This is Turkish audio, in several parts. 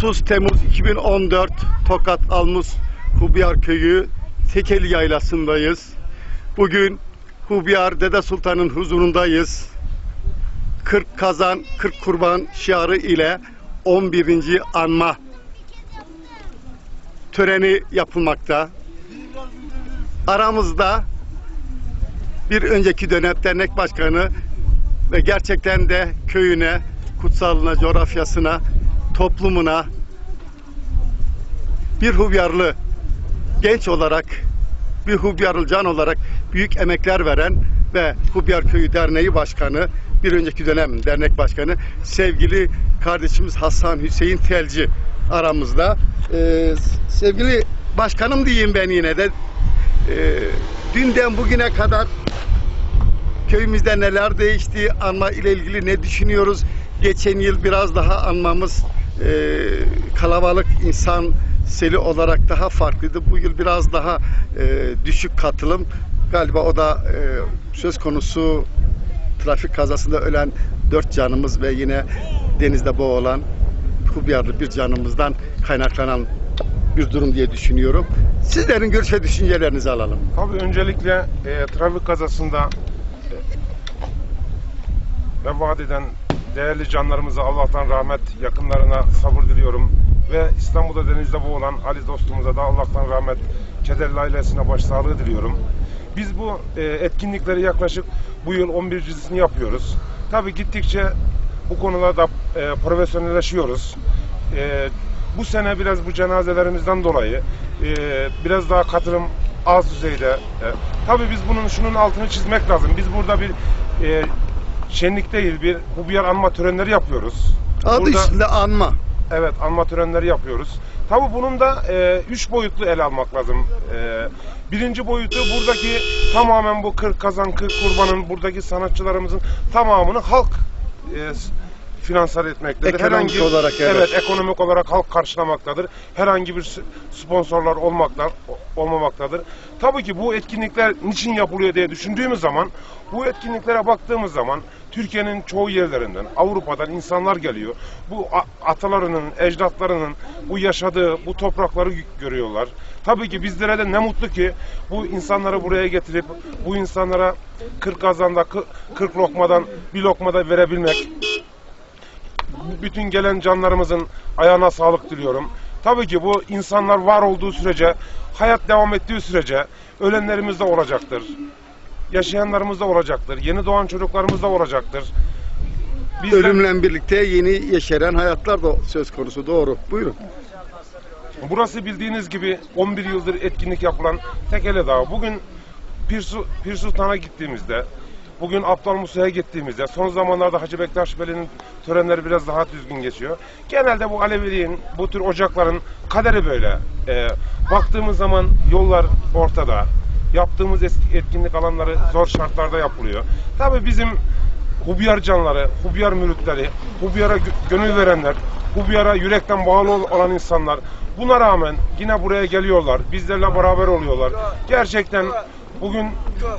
30 Temmuz 2014 Tokat Almus Hubiyar Köyü Tekeli Yaylası'ndayız. Bugün Hubiyar Dede Sultan'ın huzurundayız. 40 kazan 40 kurban şiarı ile 11. anma töreni yapılmakta. Aramızda bir önceki dönem dernek başkanı ve gerçekten de köyüne, kutsalına, coğrafyasına, toplumuna bir hubyarlı genç olarak, bir hubyarlı can olarak büyük emekler veren ve Hubyar Köyü Derneği Başkanı, bir önceki dönem dernek başkanı sevgili kardeşimiz Hasan Hüseyin Telci aramızda. Ee, sevgili başkanım diyeyim ben yine de. Ee, dünden bugüne kadar köyümüzde neler değişti, anma ile ilgili ne düşünüyoruz? Geçen yıl biraz daha anmamız e, kalabalık insan seli olarak daha farklıydı. Bu yıl biraz daha e, düşük katılım. Galiba o da e, söz konusu trafik kazasında ölen dört canımız ve yine denizde boğulan Hubyarlı bir canımızdan kaynaklanan bir durum diye düşünüyorum. Sizlerin görüş ve düşüncelerinizi alalım. Tabii öncelikle e, trafik kazasında e, vefat eden değerli canlarımıza Allah'tan rahmet, yakınlarına sabır diliyorum. Ve İstanbul'da denizde boğulan Ali dostumuza da Allah'tan rahmet, kederli ailesine başsağlığı diliyorum. Biz bu e, etkinlikleri yaklaşık bu yıl 11.sini yapıyoruz. Tabii gittikçe bu konularda e, profesyonelleşiyoruz. E, bu sene biraz bu cenazelerimizden dolayı biraz daha katılım az düzeyde. E, tabii biz bunun şunun altını çizmek lazım. Biz burada bir şenlik değil, bir Hubiyar anma törenleri yapıyoruz. Adı Burada- üstünde anma. Evet, anma törenleri yapıyoruz. Tabii bunun da e, üç boyutlu ele almak lazım. E, birinci boyutu buradaki tamamen bu 40 kazan 40 kurbanın buradaki sanatçılarımızın tamamını halk e, finansal etmektedir. Ekonomik olarak, evet. ekonomik olarak halk karşılamaktadır. Herhangi bir sponsorlar olmakta olmamaktadır. Tabii ki bu etkinlikler niçin yapılıyor diye düşündüğümüz zaman bu etkinliklere baktığımız zaman Türkiye'nin çoğu yerlerinden, Avrupa'dan insanlar geliyor. Bu atalarının, ecdatlarının bu yaşadığı bu toprakları gö- görüyorlar. Tabii ki bizlere de ne mutlu ki bu insanları buraya getirip bu insanlara 40 kazanda, kı- 40 lokmadan bir lokmada verebilmek, bütün gelen canlarımızın ayağına sağlık diliyorum. Tabii ki bu insanlar var olduğu sürece, hayat devam ettiği sürece ölenlerimiz de olacaktır. Yaşayanlarımız da olacaktır. Yeni doğan çocuklarımız da olacaktır. Bizler- Ölümle birlikte yeni yeşeren hayatlar da söz konusu. Doğru. Buyurun. Burası bildiğiniz gibi 11 yıldır etkinlik yapılan Tekele Dağı. Bugün Pir, Pir Sultan'a gittiğimizde, bugün Aptal Musa'ya gittiğimizde, son zamanlarda Hacı Bektaş Veli'nin törenleri biraz daha düzgün geçiyor. Genelde bu Aleviliğin, bu tür ocakların kaderi böyle. Ee, baktığımız zaman yollar ortada. Yaptığımız etkinlik alanları zor şartlarda yapılıyor. Tabii bizim Hubiyar canları, Hubiyar müritleri, Hubiyar'a gö- gönül verenler, Hubiyar'a yürekten bağlı ol- olan insanlar buna rağmen yine buraya geliyorlar. Bizlerle beraber oluyorlar. Gerçekten bugün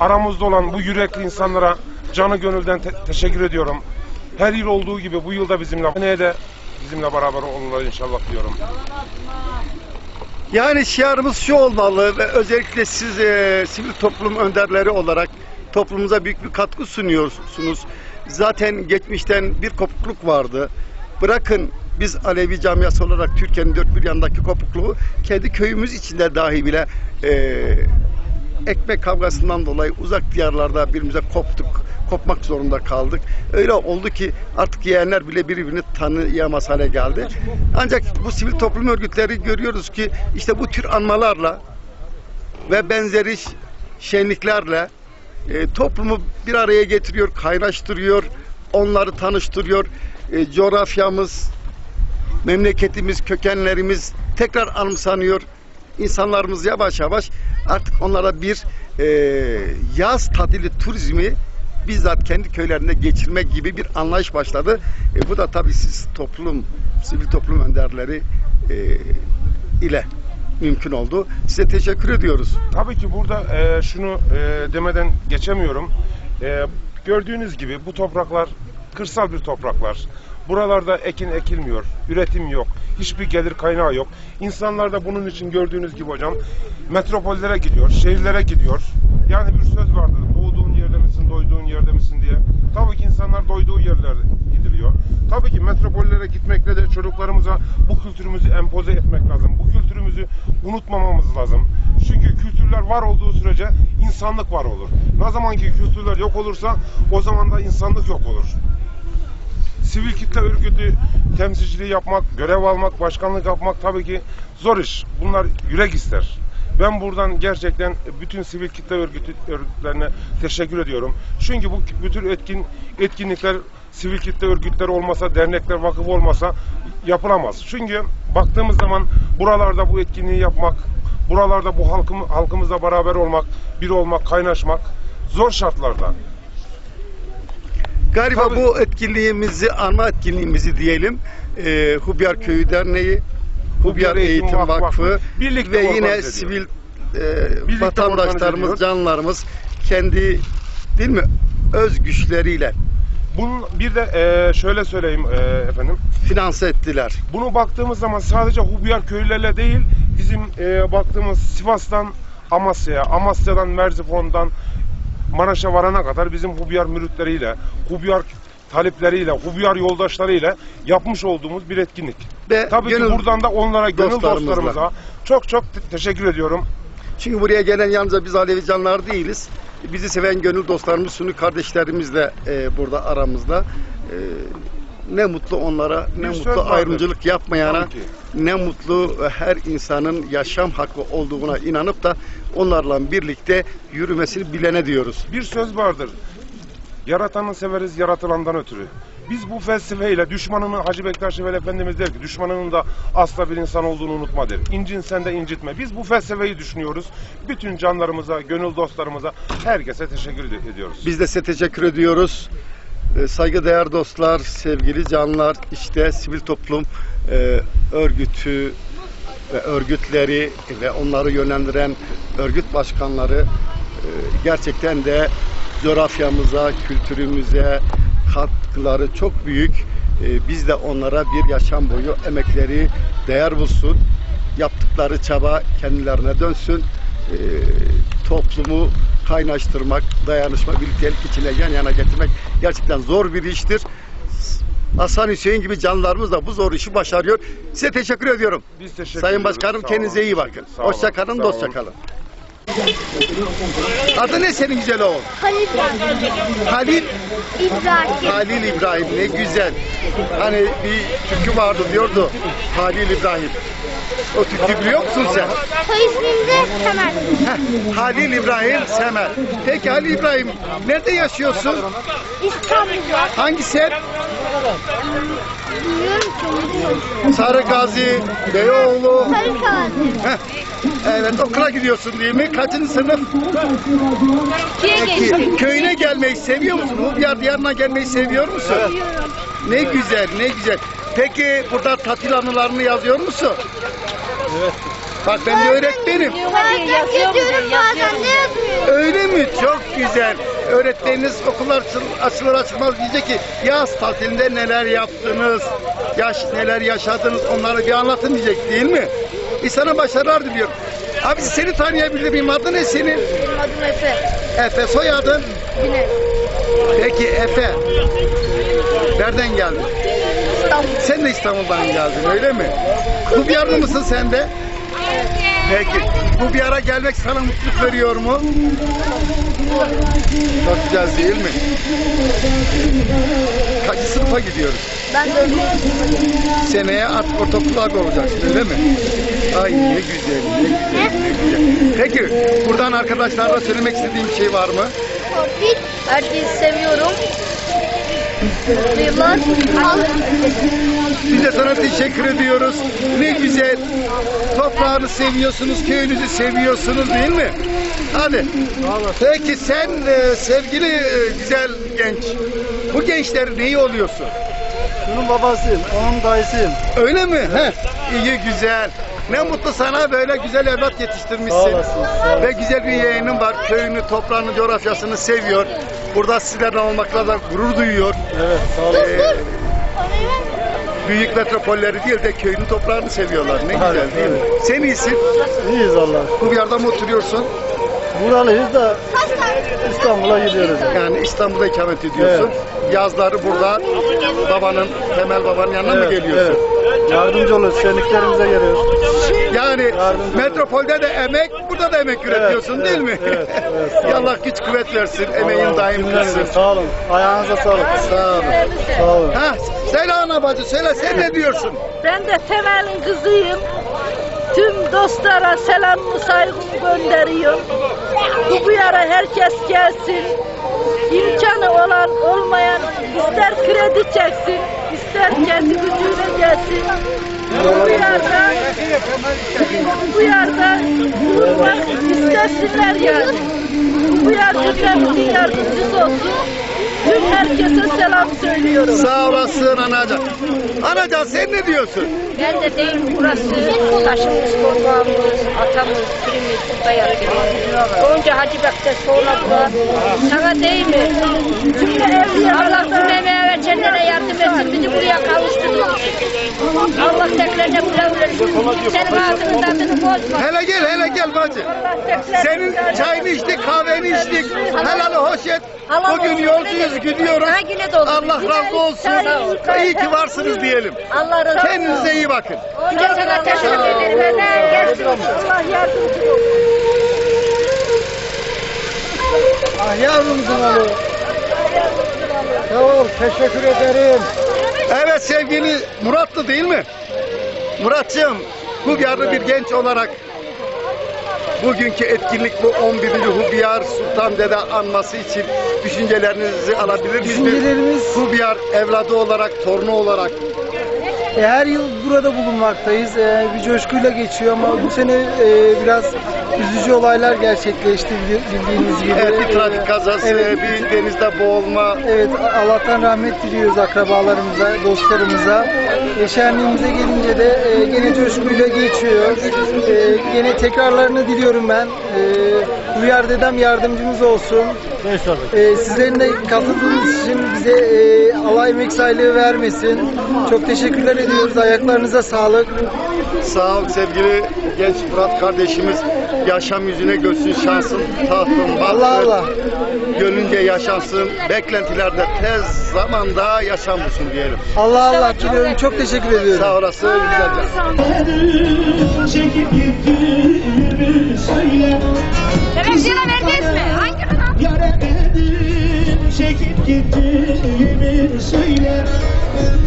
aramızda olan bu yürekli insanlara canı gönülden te- teşekkür ediyorum. Her yıl olduğu gibi bu yılda bizimle, seneye de bizimle beraber olurlar inşallah diyorum. Yani şiarımız şu olmalı ve özellikle siz e, sivil toplum önderleri olarak toplumumuza büyük bir katkı sunuyorsunuz. Zaten geçmişten bir kopukluk vardı. Bırakın biz Alevi camiası olarak Türkiye'nin dört bir yanındaki kopukluğu kendi köyümüz içinde dahi bile e, ekmek kavgasından dolayı uzak diyarlarda birbirimize koptuk, kopmak zorunda kaldık. Öyle oldu ki artık yeğenler bile birbirini tanıyamaz hale geldi. Ancak bu sivil toplum örgütleri görüyoruz ki işte bu tür anmalarla ve benzeri şenliklerle e, toplumu bir araya getiriyor, kaynaştırıyor, onları tanıştırıyor. E, coğrafyamız, memleketimiz, kökenlerimiz tekrar anımsanıyor. İnsanlarımız yavaş yavaş artık onlara bir e, yaz tatili turizmi bizzat kendi köylerinde geçirmek gibi bir anlayış başladı. E, bu da tabii siz toplum, sivil toplum önderleri e, ile mümkün oldu. Size teşekkür ediyoruz. Tabii ki burada e, şunu e, demeden geçemiyorum. E, gördüğünüz gibi bu topraklar kırsal bir topraklar. Buralarda ekin ekilmiyor, üretim yok, hiçbir gelir kaynağı yok. İnsanlar da bunun için gördüğünüz gibi hocam metropollere gidiyor, şehirlere gidiyor. Yani bir söz vardır, doğduğun yerde misin, doyduğun yerde misin diye. Tabii ki insanlar doyduğu yerlere gidiliyor. Tabii ki metropollere gitmekle de çocuklarımıza bu kültürümüzü empoze etmek lazım. Bu kültürümüzü unutmamamız lazım. Çünkü kültürler var olduğu sürece insanlık var olur. Ne zaman ki kültürler yok olursa o zaman da insanlık yok olur. Sivil kitle örgütü temsilciliği yapmak, görev almak, başkanlık yapmak tabii ki zor iş. Bunlar yürek ister. Ben buradan gerçekten bütün sivil kitle örgütü, örgütlerine teşekkür ediyorum. Çünkü bu bütün etkin etkinlikler sivil kitle örgütleri olmasa, dernekler, vakıf olmasa yapılamaz. Çünkü baktığımız zaman buralarda bu etkinliği yapmak, buralarda bu halkım, halkımızla beraber olmak, bir olmak, kaynaşmak zor şartlarda. Galiba Tabii. bu etkinliğimizi, anma etkinliğimizi diyelim. E, Hubyar Köyü Derneği, Hubyar Eğitim Vakfı, Birlikte ve yine sivil e, vatandaşlarımız, canlarımız kendi değil mi öz güçleriyle Bunun bir de eee, şöyle söyleyeyim eee, efendim. finanse ettiler. Bunu baktığımız zaman sadece Hubyar köylülerle değil, bizim eee, baktığımız Sivas'tan Amasya'ya, Amasya'dan Merzifon'dan Maraş'a varana kadar bizim Hubyar müritleriyle, Hubyar talepleriyle, Hubyar yoldaşlarıyla yapmış olduğumuz bir etkinlik. Ve Tabii ki buradan da onlara, gönül dostlarımızla. dostlarımıza çok çok te- teşekkür ediyorum. Çünkü buraya gelen yalnızca biz Alevi canlar değiliz. Bizi seven gönül dostlarımız, Sunni kardeşlerimiz de e, burada aramızda. E, ne mutlu onlara, ne Bir mutlu vardır. ayrımcılık yapmayana, ne mutlu her insanın yaşam hakkı olduğuna inanıp da onlarla birlikte yürümesini bilene diyoruz. Bir söz vardır. Yaratanı severiz yaratılandan ötürü. Biz bu felsefeyle düşmanını Hacı Bektaş Veli Efendimiz der ki düşmanının da asla bir insan olduğunu unutma der. İncin sen de incitme. Biz bu felsefeyi düşünüyoruz. Bütün canlarımıza, gönül dostlarımıza herkese teşekkür ed- ediyoruz. Biz de size teşekkür ediyoruz. Ee, Saygıdeğer dostlar, sevgili canlar, işte sivil toplum e, örgütü ve örgütleri ve onları yönlendiren örgüt başkanları e, gerçekten de coğrafyamıza, kültürümüze katkıları çok büyük. E, Biz de onlara bir yaşam boyu emekleri değer bulsun. Yaptıkları çaba kendilerine dönsün. Toplumu kaynaştırmak, dayanışma, birliktelik içine yan yana getirmek gerçekten zor bir iştir. Hasan Hüseyin gibi canlarımız da bu zor işi başarıyor. Size teşekkür ediyorum. Biz teşekkür Sayın. Başkanım Sağ kendinize olun. iyi bakın. Hoşça kalın, dostça kalın. Adı ne senin güzel oğul? Halil Halil İbrahim. Halil İbrahim ne güzel. Hani bir türkü vardı diyordu Halil İbrahim. O türkü biliyor musun sen? Soy ismim de Temel. Heh, Halil İbrahim Semer. Peki Halil İbrahim nerede yaşıyorsun? İstanbul'da. Hangi semt? Bilmiyorum ki. bilmiyorum. Sarı Gazi, Beyoğlu. Sarı Kağıt. Heh. Evet okula gidiyorsun değil mi? Kaçıncı sınıf? İkiye Peki, köyüne gelmeyi seviyor musun? Hubyar diyarına gelmeyi seviyor musun? Biliyorum. Ne güzel, ne güzel. Peki burada tatil anılarını yazıyor musun? Evet. Bak ben de öğretmenim. Bazen yazıyorum bazen de yazmıyorum. Öyle mi? Çok güzel. Öğretmeniniz okullar açıl- açılır açılmaz diyecek ki yaz tatilinde neler yaptınız, yaş neler yaşadınız onları bir anlatın diyecek değil mi? E sana başarılar diliyorum. Abi seni tanıyabilir miyim? Adın ne senin? Benim adım Efe. Efe soyadın? Güneş. Peki Efe. Nereden geldin? İstanbul. Sen de İstanbul'dan geldin öyle mi? Kubyarlı mısın sen de? Peki. Bu bir ara gelmek sana mutluluk veriyor mu? Çok güzel değil mi? Kaçıncı sınıfa gidiyoruz? Ben Seneye artık ortaokul abi olacaksın öyle mi? Ay ne güzel, ne güzel, ne güzel. Peki buradan arkadaşlarla söylemek istediğim bir şey var mı? Herkesi seviyorum. Mutlu yıllar. Biz de sana teşekkür ediyoruz. Ne güzel. Toprağını seviyorsunuz, köyünüzü seviyorsunuz değil mi? Hadi. Peki sen e, sevgili e, güzel genç, bu gençlerin neyi oluyorsun? Şunun babasıyım, onun dayısıyım. Öyle mi? Heh. İyi güzel. Ne mutlu sana böyle güzel evlat yetiştirmişsin. Sağ olasın, sağ olasın. Ve güzel bir yeğenin var. Köyünü, toprağını, coğrafyasını seviyor. Burada sizlerle olmakla da gurur duyuyor. Evet, sağ olun. Ee, büyük metropolleri değil de köyünün toprağını seviyorlar. Ne güzel Evet, değil mi? Sen iyisin. İyiyiz Allah. Bu bir yerde mi oturuyorsun? Buralıyız da İstanbul'a gidiyoruz. Yani İstanbul'da ikamet ediyorsun. Yazları burada babanın, Temel babanın yanına mı geliyorsun? Evet. Yardımcı oluyoruz. Şenliklerimize geliyoruz. Yani Yardımcı metropolde de emek, burada da emek üretiyorsun evet, değil mi? evet, evet. Allah güç kuvvet versin, emeğin daim kılsın. Sağ olun. Ayağınıza sağlık. Sağ olun. Sağ olun. Ha, söyle ana bacı, söyle sen ne diyorsun? Ben de Temel'in kızıyım. Tüm dostlara selamımı saygımı gönderiyorum. Bu bir ara herkes gelsin. İmkanı olan olmayan ister kredi çeksin, ister kendi gücüyle gelsin. Bu yarda, bu yarda bulunmak istesinler yani. Bu yar cümlemizin yardımcısı olsun. Tüm herkese selam söylüyorum. Sağ olasın anacan. Anacan sen ne diyorsun? Ben de değil burası taşımız, toprağımız, atamız, birimiz burada yatıyor. Önce Hacı Bek'te sonra burada. Sana değil mi? Allah tüm emeğe verenlere yardım etsin. Bizi buraya kavuşturdu. Allah güle düşürsün. Senin ağzının tadını bozma. Hele gel, hele gel bacı. Senin çayını içtik, kahveni içtik. Helalı hoş et. Bugün yolcuyuz, gidiyoruz. De. Allah razı olsun. İyi ki varsınız diyelim. Allah razı olsun. Kendinize iyi bakın. Önce sana teşekkür ederim. Allah yardımcı olsun. Ah yavrumuzun oğlu. Ol. Teşekkür ederim. Evet sevgili Muratlı değil mi? Muratcığım, bu yarı bir genç olarak bugünkü etkinlik bu 11. Hubiyar Sultan Dede anması için düşüncelerinizi alabilir miyiz? Düşüncelerimiz- Hubiyar evladı olarak, torunu olarak. E, Her yıl burada bulunmaktayız. E, Bir coşkuyla geçiyor ama bu sene e, biraz üzücü olaylar gerçekleşti bildiğiniz gibi. Evet, bir trafik kazası, evet, bir denizde boğulma. Evet, Allah'tan rahmet diliyoruz akrabalarımıza, dostlarımıza. E, şenliğimize gelince de e, gene coşkuyla geçiyor. E, gene tekrarlarını diliyorum ben. E, Uyar dedem yardımcımız olsun. E, sizlerin de katıldığınız için bize e, Allah emek vermesin. Çok teşekkürler ediyoruz. Ayaklarınıza sağlık. Sağ ol sevgili genç Murat kardeşimiz. Yaşam yüzüne görsün şansın, tahtın. Allah Allah. Gönlünce yaşansın. Beklentilerde tez zamanda yaşam bulsun diyelim. Allah Allah diliyorum. Çok teşekkür ediyorum. Sağ olasın güzelce. çekip gittiğimi söyle Televizyona verdiniz mi? Hangi kanal? Çekip gittiğimi söyle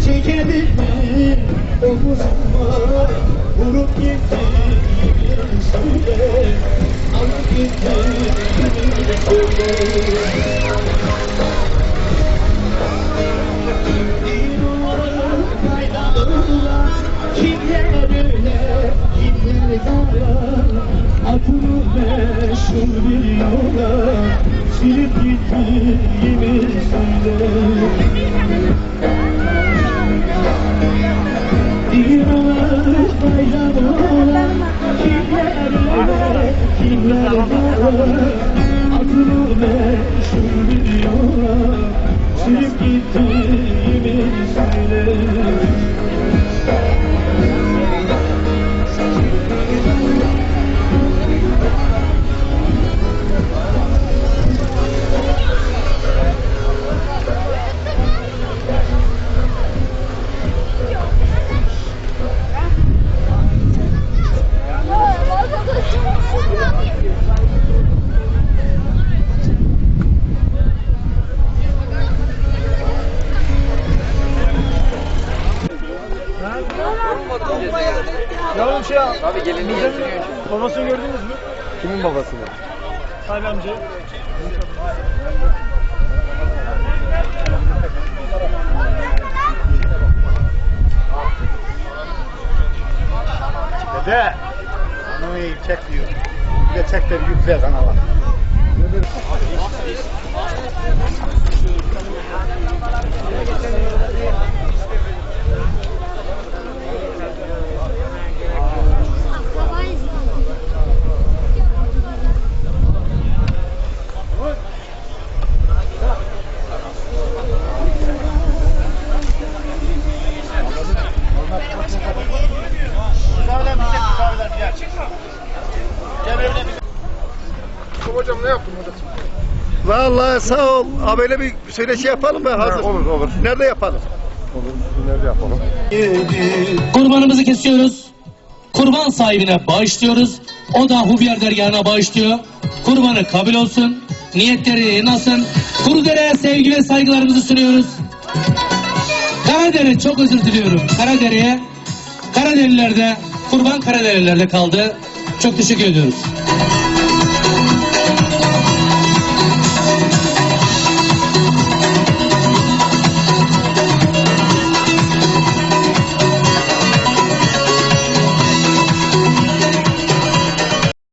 Çekedim mi omuzuma Vurup gittiğimi Adını meşhur bir yola Silip gittiğimi söyle olan, bayram olan Kimler kimler dağlar Babasını gördünüz mü? Kimin babasını? Sahibi amca. Dede. İyi çek diyor. Bir de çek de bir yükle kanala. Sağ ol. Ha böyle bir söyleşi yapalım mı? Hazır. olur, olur. Nerede yapalım? Olur. Nerede yapalım? Kurbanımızı kesiyoruz. Kurban sahibine bağışlıyoruz. O da Hubiyar dergahına bağışlıyor. Kurbanı kabul olsun. Niyetleri nasıl? Kurudere'ye sevgi ve saygılarımızı sunuyoruz. Karadere çok özür diliyorum. Karadere'ye Karaderililer'de kurban Karaderililer'de kaldı. Çok teşekkür ediyoruz.